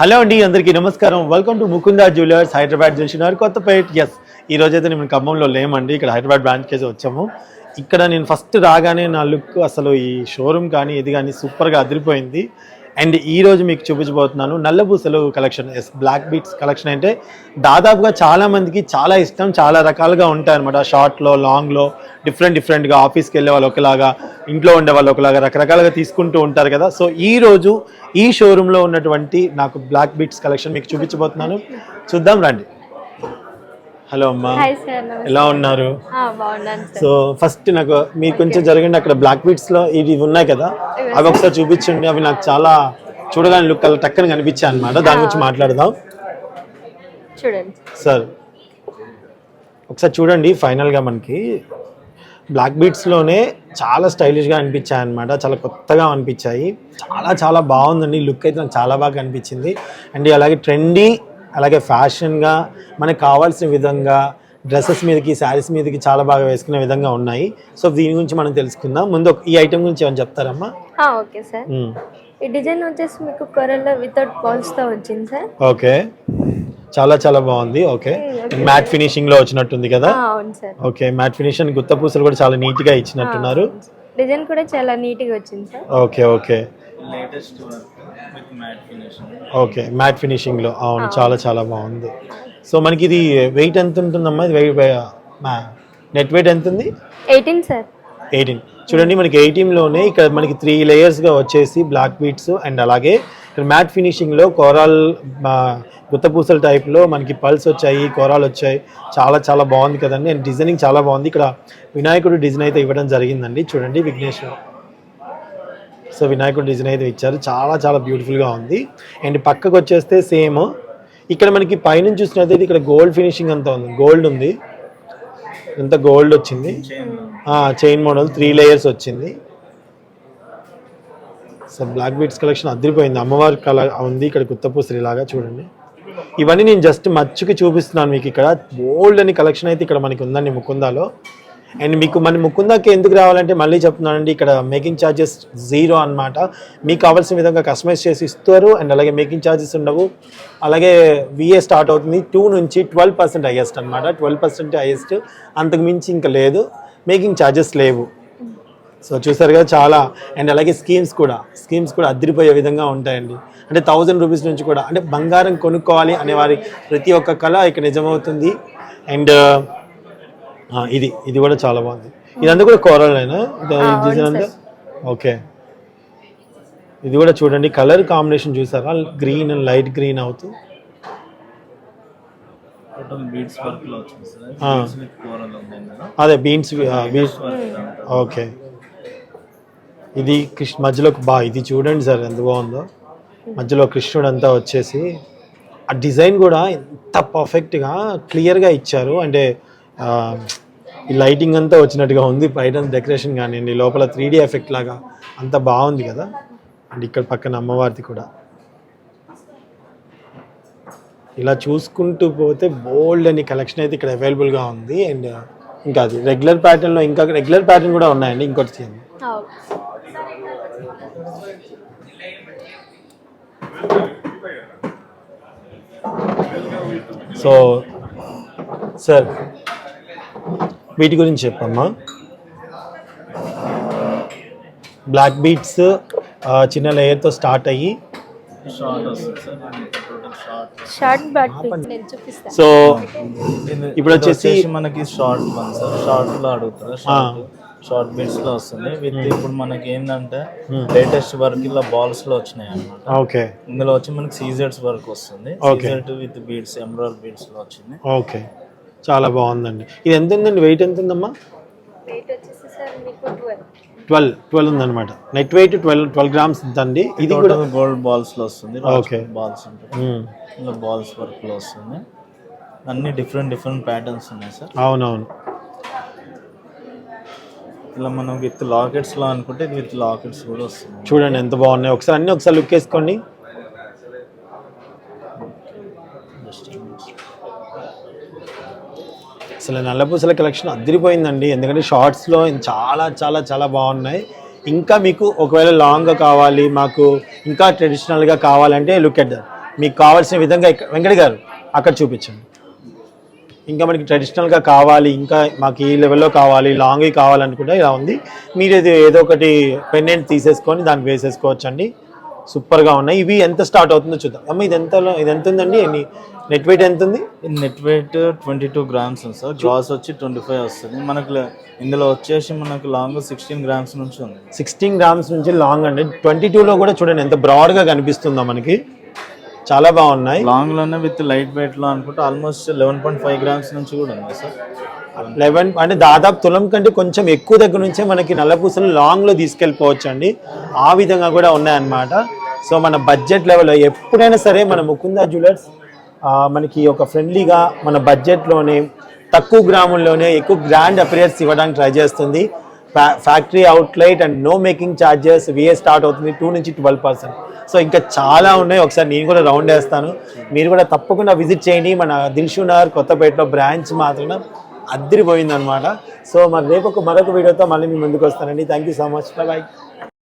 Hello అండి అందరికీ నమస్కారం. Welcome to Mukunda jewellers Hyderabad junction Kothapet yes ఈ రోజు అయితే మేము ఖమ్మంలో లేమండి. ఇక్కడ హైదరాబాద్ బ్రాంచ్కి అయితే వచ్చాము. ఇక్కడ నేను ఫస్ట్ రాగానే నా లుక్ అసలు ఈ షోరూమ్ కానీ ఇది కానీ సూపర్గా అదిరిపోయింది. అండ్ ఈరోజు మీకు చూపించబోతున్నాను నల్లబూసలు collection yes black beads collection అంటే దాదాపుగా చాలామందికి చాలా ఇష్టం చాలా రకాలుగా ఉంటాయి అనమాట షార్ట్లో లాంగ్లో డిఫరెంట్ డిఫరెంట్గా ఆఫీస్కి వెళ్ళే వాళ్ళు ఒకలాగా ఇంట్లో ఉండే వాళ్ళు ఒకలాగా రకరకాలుగా తీసుకుంటూ ఉంటారు కదా. సో ఈ రోజు ఈ షోరూంలో ఉన్నటువంటి నాకు బ్లాక్ బీట్స్ కలెక్షన్ మీకు చూపించబోతున్నాను. చూద్దాం రండి. హలో అమ్మా. ఎలా ఉన్నారు? సో ఫస్ట్ నాకు మీకు కొంచెం జరగండి అక్కడ బ్లాక్ బీట్స్లో ఇవి ఉన్నాయి కదా? అవి ఒకసారి చూపించండి. అవి నాకు చాలా చూడగానే లుక్ అలా టక్కని కనిపించాయి అనమాట దాని గురించి మాట్లాడదాం. చూడండి. సార్ ఒకసారి చూడండి ఫైనల్గా మనకి. బ్లాక్ బీట్స్లోనే చాలా స్టైలిష్గా అనిపించాయి అనమాట చాలా కొత్తగా అనిపించాయి. చాలా చాలా బాగుందండి. లుక్ అయితే నాకు చాలా బాగా అనిపించింది. అండ్ అలాగే ట్రెండీ అలాగే ఫ్యాషన్గా మనకు కావాల్సిన విధంగా డ్రెస్సెస్ మీదకి శారీస్ మీదకి చాలా బాగా వేసుకునే విధంగా ఉన్నాయి. సో దీని గురించి మనం తెలుసుకుందాం. ముందు ఈ ఐటెం గురించి ఏమైనా చెప్తారమ్మా? Okay sir. ఈ డిజైన్ వచ్చేసి మీకు కొరల్లో వితౌట్తో వచ్చింది సార్. ఓకే. చాలా చాలా బాగుంది. ఓకే. మ్యాట్ ఫినిషింగ్లో వచ్చినట్టుంది కదా? అవును సార్. ఓకే. మ్యాట్ ఫినిష్ అని గుత్త పూసలు కూడా చాలా నీట్గా ఇచ్చినట్టున్నారు. డిజైన్ కూడా చాలా నీట్గా వచ్చింది sir. Okay okay. Okay matte ఫినిషింగ్లో అవును చాలా చాలా బాగుంది. సో మనకి ఇది వెయిట్ ఎంత ఉంటుందమ్మా? ఇది నెట్ వెయిట్ ఎంత ఉంది ఎయిటీన్ సార్ ఎయిటీన్ చూడండి మనకి ఎయిటీన్లోనే ఇక్కడ మనకి త్రీ లేయర్స్గా వచ్చేసి బ్లాక్ బీట్స్ అండ్ అలాగే ఇక్కడ మ్యాట్ ఫినిషింగ్లో కోరాల్ గుత్తపూసల టైప్లో మనకి పల్స్ వచ్చాయి కోరాలు వచ్చాయి. చాలా చాలా బాగుంది కదండి. అండ్ డిజైనింగ్ చాలా బాగుంది. ఇక్కడ వినాయకుడు డిజైన్ అయితే ఇవ్వడం జరిగిందండి. చూడండి విఘ్నేశ్వర్. సో వినాయకుడు డిజైన్ అయితే ఇచ్చారు. చాలా చాలా బ్యూటిఫుల్గా ఉంది. అండ్ పక్కకు వచ్చేస్తే సేమ్ ఇక్కడ మనకి పైనుంచి చూసినట్లయితే ఇక్కడ గోల్డ్ ఫినిషింగ్ అంతా ఉంది. గోల్డ్ ఉంది. ఎంత గోల్డ్ వచ్చింది. చైన్ మోడల్ త్రీ లేయర్స్ వచ్చింది. సో బ్లాక్ బీట్స్ కలెక్షన్ అదిరిపోయింది. అమ్మవారి కల ఉంది. ఇక్కడ కుత్తపూసరిలాగా చూడండి. ఇవన్నీ నేను జస్ట్ మచ్చుకి చూపిస్తున్నాను మీకు ఇక్కడ. బోల్డ్ అని కలెక్షన్ అయితే ఇక్కడ మనకి ఉందండి ముకుందాలో. అండ్ మీకు మన ముకుందాకి ఎందుకు రావాలంటే మళ్ళీ చెప్తున్నానండి ఇక్కడ మేకింగ్ ఛార్జెస్ జీరో అన్నమాట. మీకు కావాల్సిన విధంగా కస్టమైజ్ చేసి ఇస్తారు అండ్ అలాగే మేకింగ్ ఛార్జెస్ ఉండవు. అలాగే విఏ స్టార్ట్ అవుతుంది టూ నుంచి ట్వెల్వ్ పర్సెంట్ హైయెస్ట్ అనమాట ట్వెల్వ్ పర్సెంట్ హైయెస్ట్ అంతకు మించి ఇంకా లేదు. మేకింగ్ ఛార్జెస్ లేవు. సో చూసారు కదా చాలా అండ్ అలాగే స్కీమ్స్ కూడా స్కీమ్స్ కూడా అదిరిపోయే విధంగా ఉంటాయండి. అంటే థౌజండ్ రూపీస్ నుంచి కూడా అంటే బంగారం కొనుక్కోవాలి అనే వారి ప్రతి ఒక్క కళ ఇక్కడ నిజమవుతుంది. అండ్ ఇది ఇది కూడా చాలా బాగుంది. ఇదంతా కూడా కోరలేనా డిజైన్ అంతా ఓకే. ఇది కూడా చూడండి కలర్ కాంబినేషన్ చూసారా? గ్రీన్ అండ్ లైట్ గ్రీన్ అవుతూ. అదే బీన్స్ బీన్స్ ఓకే. ఇది కృష్ణ మధ్యలో బా ఇది చూడండి సార్ ఎంత బాగుందో. మధ్యలో కృష్ణుడు అంతా వచ్చేసి ఆ డిజైన్ కూడా ఎంత పర్ఫెక్ట్గా క్లియర్గా ఇచ్చారు. అంటే ఈ లైటింగ్ అంతా వచ్చినట్టుగా ఉంది. పైన డెకరేషన్ కానివ్వండి లోపల త్రీ డీ ఎఫెక్ట్ లాగా అంత బాగుంది కదా. అండ్ ఇక్కడ పక్కన అమ్మవారిది కూడా. ఇలా చూసుకుంటూ పోతే బోల్డ్ అని కలెక్షన్ అయితే ఇక్కడ అవైలబుల్గా ఉంది. అండ్ ఇంకా అది రెగ్యులర్ ప్యాటర్న్లో ఇంకా రెగ్యులర్ ప్యాటర్న్ కూడా ఉన్నాయండి. ఇంకోటి చేయండి. సో సార్ వీటి గురించి చెప్పమ్మా. బ్లాక్ బీట్స్ చిన్న లేయర్తో స్టార్ట్ అయ్యి సో ఇప్పుడు వచ్చేసి మనకి షార్ట్ వన్ సార్. షార్ట్లో అడుగుతారు షార్ట్ షార్ట్ బీడ్స్లో వస్తుంది. విత్ ఇప్పుడు మనకి ఏంటంటే లేటెస్ట్ వర్క్ ఇలా బాల్స్లో వచ్చినాయి అన్నమాట. ఓకే ఇందులో వచ్చి మనకి సీజర్స్ వర్క్ వస్తుంది. సీజర్ విత్ బీడ్స్ ఎమరాల్ బీడ్స్లో వచ్చింది. ఓకే చాలా బాగుందండి. ఇది ఎంత ఉందండి? వెయిట్ ఎంత ఉందమ్మా? ట్వెల్వ్ ట్వెల్వ్ ఉందన్నమాట. Net weight twelve twelve grams ఉందండి. ఇది కూడా గోల్డ్ బాల్స్లో వస్తుంది. Okay. బాల్స్ ఉంటాయి. బాల్స్ వర్క్లో వస్తుంది. అన్ని డిఫరెంట్ డిఫరెంట్ ప్యాటర్న్స్ ఉన్నాయి సార్. అవునవును. ఇలా మనం విత్ లాకెట్స్లో అనుకుంటే ఇది విత్ లాకెట్స్ కూడా వస్తుంది. చూడండి ఎంత బాగున్నాయి. ఒకసారి అన్ని ఒకసారి లుక్ వేసుకోండి. అసలు నల్లపూసల కలెక్షన్ అదిరిపోయిందండి. ఎందుకంటే షార్ట్స్లో చాలా చాలా చాలా బాగున్నాయి. ఇంకా మీకు ఒకవేళ లాంగ్గా కావాలి మాకు ఇంకా ట్రెడిషనల్గా కావాలంటే లుక్ ఎట్ దట్ మీకు కావాల్సిన విధంగా వెంకట గారు అక్కడ చూపించండి. ఇంకా మనకి ట్రెడిషనల్గా కావాలి ఇంకా మాకు ఈ లెవెల్లో కావాలి లాంగ్ కావాలనుకుంటే ఇలా ఉంది. మీరు ఏదో ఒకటి పెండెంట్ తీసేసుకొని దానికి వేసేసుకోవచ్చు అండి సూపర్గా ఉన్నాయి. ఇవి ఎంత స్టార్ట్ అవుతుందో చూద్దాం. అమ్మ ఇది ఎంత ఇది ఎంత ఉందండి ఎన్ని నెట్ వెయిట్ ఎంత ఉంది net weight twenty two grams ఉంది సార్. గ్లాస్ వచ్చి ట్వంటీ ఫైవ్ వస్తుంది. మనకు ఇందులో వచ్చేసి మనకు లాంగ్ సిక్స్టీన్ గ్రామ్స్ నుంచి ఉంది. సిక్స్టీన్ గ్రామ్స్ నుంచి లాంగ్ అండి. ట్వంటీ టూలో కూడా చూడండి ఎంత బ్రాడ్గా కనిపిస్తుందో మనకి. చాలా బాగున్నాయి. లాంగ్లోనే విత్ లైట్ వెయిట్లో అనుకుంటే almost eleven point five grams నుంచి కూడా ఉంది సార్ లెవెన్ అంటే దాదాపు తులం కంటే కొంచెం ఎక్కువ దగ్గర నుంచే మనకి నల్లపూసలు లాంగ్లో తీసుకెళ్ళిపోవచ్చు అండి ఆ విధంగా కూడా ఉన్నాయన్నమాట. సో మన బడ్జెట్ లెవెల్లో ఎప్పుడైనా సరే మన ముకుందా జ్యువెలర్స్ మనకి ఒక ఫ్రెండ్లీగా మన బడ్జెట్లోనే తక్కువ గ్రాముల్లోనే ఎక్కువ గ్రాండ్ అపిరియర్స్ ఇవ్వడానికి ట్రై చేస్తుంది. Factory outlet and no making charges VA start అవుతుంది టూ నుంచి ట్వెల్వ్ పర్సెంట్ సో ఇంకా చాలా ఉన్నాయి. ఒకసారి నేను కూడా రౌండ్ వేస్తాను. మీరు కూడా తప్పకుండా విజిట్ చేయండి. మన దిల్షునర్ కొత్తపేటలో బ్రాంచ్ మాత్రం అద్దరిపోయింది అనమాట సో మరి రేపు ఒక మరొక వీడియోతో మళ్ళీ మీ ముందుకు వస్తానండి. Thank you so much bye